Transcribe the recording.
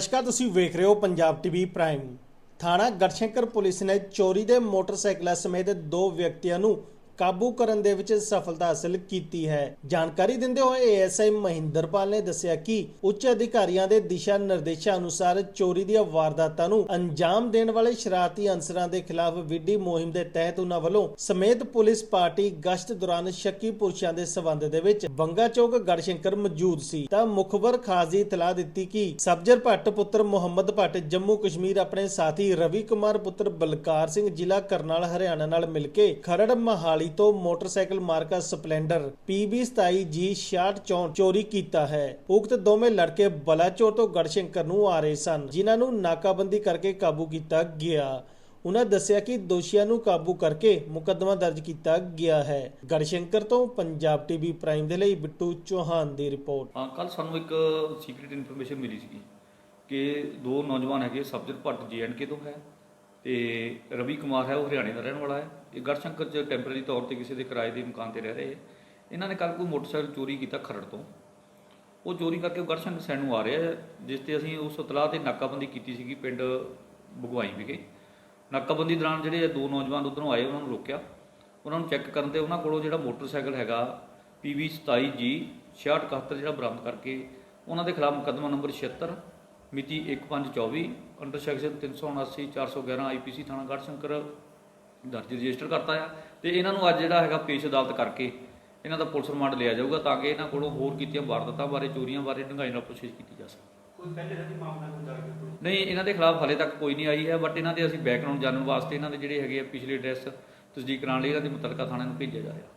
ਨਮਸਕਾਰ, ਤੁਸੀਂ ਵੇਖ ਰਹੇ ਹੋ ਪੰਜਾਬ ਟੀਵੀ ਪ੍ਰਾਈਮ। ਥਾਣਾ ਗੜਸ਼ੰਕਰ ਪੁਲਿਸ ਨੇ ਚੋਰੀ ਦੇ ਮੋਟਰਸਾਈਕਲਾਂ ਸਮੇਤ ਦੋ ਵਿਅਕਤੀਆਂ ਨੂੰ ਕਾਬੂ ਕਰਨ ਦੇ ਵਿੱਚ ਸਫਲਤਾ ਹਾਸਲ ਕੀਤੀ ਹੈ। ਜਾਣਕਾਰੀ ਦਿੰਦੇ ਹੋਏ ਏਐਸਆਈ ਮਹਿੰਦਰਪਾਲ ਨੇ ਦੱਸਿਆ ਕਿ ਉੱਚ ਅਧਿਕਾਰੀਆਂ ਦੇ ਦਿਸ਼ਾ ਨਿਰਦੇਸ਼ਾਂ ਅਨੁਸਾਰ ਚੋਰੀ ਦੀਆਂ ਵਾਰਦਾਤਾਂ ਨੂੰ ਅੰਜਾਮ ਦੇਣ ਵਾਲੇ ਸ਼ਰਾਰਤੀ ਅਨਸਰਾਂ ਦੇ ਖਿਲਾਫ ਵਿੱਢੀ ਮੁਹਿੰਮ ਦੇ ਤਹਿਤ ਉਹਨਾਂ ਵੱਲੋਂ ਸਮੇਤ ਪੁਲਿਸ ਪਾਰਟੀ ਗਸ਼ਤ ਦੌਰਾਨ ਸ਼ੱਕੀ ਪੁਰਸ਼ਾਂ ਦੇ ਸਬੰਧ ਦੇ ਵਿੱਚ ਬੰਗਾ ਚੌਕ ਗੜਸ਼ੰਕਰ ਮੌਜੂਦ ਸੀ। ਤਾਂ ਮੁਖਬਰ ਖਾਸ ਦੀ ਇਤਲਾਹ ਦਿੱਤੀ ਕਿ ਸਬਜਰ ਭੱਟ ਪੁੱਤਰ ਮੁਹੰਮਦ ਭੱਟ ਜੰਮੂ ਕਸ਼ਮੀਰ ਆਪਣੇ ਸਾਥੀ ਰਵੀ ਕੁਮਾਰ ਪੁੱਤਰ ਬਲਕਾਰ ਸਿੰਘ ਜ਼ਿਲ੍ਹਾ ਕਰਨਾਲ, ਹਰਿਆਣਾ ਨਾਲ ਮਿਲ ਕੇ ਖਰੜ ਮਹਾਲੀ ਤੋਂ ਮੋਟਰਸਾਈਕਲ ਮਾਰਕਾ ਸਪਲੈਂਡਰ PB 27G 6664 ਚੋਰੀ ਕੀਤਾ ਹੈ। ਉਕਤ ਦੋਵੇਂ ਲੜਕੇ ਬਲਾਚੌਰ ਤੋਂ ਗੜਸ਼ੰਕਰ ਨੂੰ ਆ ਰਹੇ ਸਨ, ਜਿਨ੍ਹਾਂ ਨੂੰ ਨਾਕਾਬੰਦੀ ਕਰਕੇ ਕਾਬੂ ਕੀਤਾ ਗਿਆ। ਉਹਨਾਂ ਦੱਸਿਆ ਕਿ ਦੋਸ਼ੀਆਂ ਨੂੰ ਕਾਬੂ ਕਰਕੇ ਮੁਕੱਦਮਾ ਦਰਜ ਕੀਤਾ ਗਿਆ ਹੈ। ਗੜਸ਼ੰਕਰ ਤੋਂ ਪੰਜਾਬ ਟੀਵੀ ਪ੍ਰਾਈਮ ਦੇ ਲਈ ਬਿੱਟੂ ਚੌਹਾਨ ਦੀ ਰਿਪੋਰਟ। ਹਾਂ ਕੱਲ ਸਾਨੂੰ ਇੱਕ ਸੀਕ੍ਰੀਟ ਇਨਫੋਰਮੇਸ਼ਨ ਮਿਲੀ ਸੀਗੀ ਕਿ ਦੋ ਨੌਜਵਾਨ ਹੈਗੇ ਸਬਜਤ ਭੱਟ ਜੀਐਨਕੇ ਤੋਂ ਹੈ। ਤੇ ਰਵੀ ਕੁਮਾਰ ਹੈ, ਉਹ ਹਰਿਆਣੇ ਦਾ ਰਹਿਣ ਵਾਲਾ ਹੈ। ਇਹ ਗੜਸ਼ੰਕਰ ਚ ਟੈਂਪਰੇਰੀ ਤੌਰ ਤੇ ਕਿਸੇ ਦੇ ਕਿਰਾਏ ਦੇ ਮਕਾਨ ਤੇ ਰਹਿ ਰਹੇ ਇਹਨਾਂ ਨੇ ਕੱਲ ਕੋਈ ਮੋਟਰਸਾਈਕਲ ਚੋਰੀ ਕੀਤਾ ਖਰੜ ਤੋਂ। ਉਹ ਚੋਰੀ ਕਰਕੇ ਉਹ ਗੜਸ਼ੰਕਰ ਸੈਣ ਨੂੰ ਆ ਰਿਹਾ ਜਿਸ ਤੇ ਅਸੀਂ ਉਸ ਇਤਲਾਹ ਤੇ ਨਾਕਾਬੰਦੀ ਕੀਤੀ ਸੀਗੀ ਪਿੰਡ ਬਗਵਾਈ ਵਿਖੇ। ਨਾਕਾਬੰਦੀ ਦੌਰਾਨ ਜਿਹੜੇ ਇਹ ਦੋ ਨੌਜਵਾਨ ਉਧਰੋਂ ਆਏ, ਉਹਨਾਂ ਨੂੰ ਰੋਕਿਆ। ਉਹਨਾਂ ਨੂੰ ਚੈੱਕ ਕਰਨ ਤੇ ਉਹਨਾਂ ਕੋਲੋਂ ਜਿਹੜਾ ਮੋਟਰਸਾਈਕਲ ਹੈਗਾ PV 27G 6671 ਜਿਹੜਾ ਬਰਾਮਦ ਕਰਕੇ ਉਹਨਾਂ ਦੇ ਖਿਲਾਫ ਮੁਕੱਦਮਾ ਨੰਬਰ 76 ਮਿਤੀ 1524 ਅੰਡਰ ਸੈਕਸ਼ਨ 379 411 ਆਈਪੀਸੀ ਥਾਣਾ ਗੜਸ਼ੰਕਰ ਦਰਜ ਰਜਿਸਟਰ ਕਰਤਾ ਆ। ਤੇ ਇਹਨਾਂ ਨੂੰ ਅੱਜ ਜਿਹੜਾ ਹੈਗਾ ਪੇਸ਼ ਅਦਾਲਤ ਕਰਕੇ ਇਹਨਾਂ ਦਾ ਪੁਲਿਸ ਰਿਮਾਂਡ ਲਿਆ ਜਾਊਗਾ ਤਾਂ ਕਿ ਇਹਨਾਂ ਕੋਲੋਂ ਹੋਰ ਕੀਤੀਆਂ ਵਾਰਦਾਤਾਂ ਬਾਰੇ ਚੋਰੀਆਂ ਬਾਰੇ ਡੂੰਘਾਈ ਨਾਲ ਪੁੱਛਗਿੱਛ ਕੀਤੀ ਜਾ ਸਕੇ। ਕੋਈ ਪਹਿਲੇ ਦਾ ਮਾਮਲਾ ਕੋਈ ਦਰਜ ਨਹੀਂ ਇਹਨਾਂ ਦੇ ਖਿਲਾਫ ਹਾਲੇ ਤੱਕ ਕੋਈ ਨਹੀਂ ਆਈ ਹੈ ਬਟ ਇਹਨਾਂ ਦੇ ਅਸੀਂ ਬੈਕਗ੍ਰਾਉਂਡ ਜਾਣਨ ਵਾਸਤੇ ਇਹਨਾਂ ਦੇ ਜਿਹੜੇ ਹੈਗੇ ਆ ਪਿਛਲੇ ਐਡਰੈਸ ਤਸਦੀਕ ਕਰਾਉਣ ਲਈ ਇਹਨਾਂ ਦੇ ਮੁਤਲਕਾ ਥਾਣੇ ਨੂੰ ਭੇਜਿਆ ਜਾ ਰਿਹਾ।